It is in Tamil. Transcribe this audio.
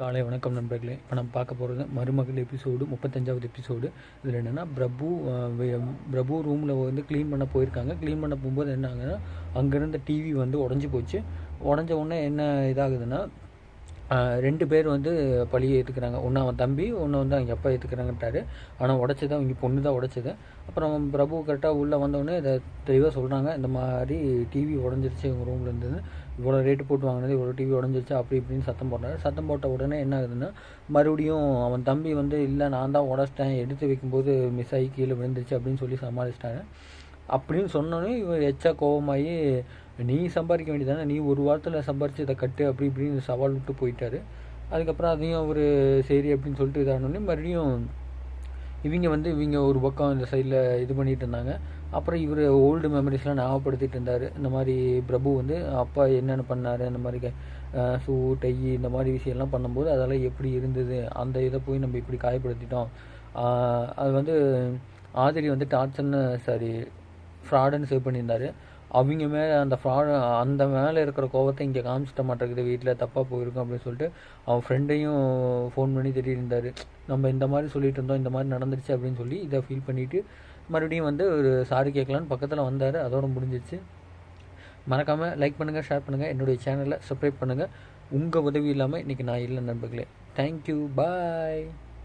காலை வணக்கம் நண்பர்களே. இப்போ நம்ம பார்க்க போகிறது மருமகள் எபிசோடு முப்பத்தஞ்சாவது எபிசோடு இதில் என்னென்னா பிரபு பிரபு ரூமில் வந்து க்ளீன் பண்ண போயிருக்காங்க. க்ளீன் பண்ண போகும்போது என்ன ஆகுதுன்னா அங்கேருந்த டிவி வந்து உடஞ்சி போச்சு. உடஞ்ச உடனே என்ன இதாகுதுன்னா ரெண்டு பேர் வந்து பழியை ஏற்றுக்கிறாங்க ஒன்று அவன் தம்பி ஒன்று வந்து அவங்க அப்பா ஏற்றுக்கிறாங்கட்டாரு ஆனால் உடச்சது அவங்க பொண்ணு தான் உடச்சது. அப்புறம் பிரபு கரெக்டாக உள்ளே வந்தோடனே இதை தெளிவாக சொல்கிறாங்க இந்த மாதிரி டிவி உடஞ்சிருச்சு எங்கள் ரூமில் இருந்தது. இவ்வளோ ரேட்டு போட்டு வாங்கினது இவ்வளோ டிவி உடஞ்சிருச்சு அப்படி இப்படின்னு சத்தம் போடுறாரு. சத்தம் போட்ட உடனே என்ன ஆகுதுன்னா மறுபடியும் அவன் தம்பி வந்து இல்லை நான் தான் உடச்சிட்டேன். எடுத்து வைக்கும்போது மிஸ் ஆகி கீழே விழுந்துருச்சு அப்படின்னு சொல்லி சமாளிச்சிட்டாங்க அப்படின்னு சொன்னோன்னே இவன் எச்சா கோபமாகி நீ சம்பாதிக்க வேண்டியதானே நீ ஒரு வாரத்தில் சம்பாரிச்சு இதை கட்டு அப்படி இப்படின்னு சவால் விட்டு போயிட்டாரு. அதுக்கப்புறம் அதையும் அவர் சரி அப்படின்னு சொல்லிட்டு இதானோடனே மறுபடியும் இவங்க வந்து இவங்க ஒரு பக்கம் இந்த சைடில் இது பண்ணிட்டு இருந்தாங்க. அப்புறம் இவர் ஓல்டு மெமரிஸ்லாம் ஞாபகப்படுத்திட்டு இருந்தார். இந்த மாதிரி பிரபு வந்து அப்பா என்னென்ன பண்ணார் இந்த மாதிரி ஷூ டை இந்த மாதிரி விஷயம்லாம் பண்ணும்போது அதெல்லாம் எப்படி இருந்தது அந்த இதை போய் நம்ம இப்படி காயப்படுத்திட்டோம். அது வந்து ஆதிரி வந்து டார்ச்சர்னு சாரி ஃப்ராடுன்னு சேவ் பண்ணியிருந்தாரு. அவங்க மேலே அந்த ஃப்ராட் அந்த மேலே இருக்கிற கோவத்தை இங்கே காமிச்சிட்ட மாட்டேங்குது. வீட்டில் தப்பாக போயிருக்கும் அப்படின்னு சொல்லிட்டு அவன் ஃப்ரெண்டையும் ஃபோன் பண்ணி திட்டிட்டு இருந்தார் நம்ம இந்த மாதிரி சொல்லிட்டு இருந்தோம் இந்த மாதிரி நடந்துருச்சு அப்படின்னு சொல்லி இதை ஃபீல் பண்ணிவிட்டு மறுபடியும் வந்து ஒரு சாரி கேட்கலான்னு பக்கத்தில் வந்தார். அதோட முடிஞ்சிச்சு மறக்காமல் லைக் பண்ணுங்கள் ஷேர் பண்ணுங்கள் என்னுடைய சேனலை சப்ஸ்கிரைப் பண்ணுங்கள் உங்கள் உதவி இல்லாமல் இன்றைக்கி நான் இல்லை நண்பர்களே. Thank you bye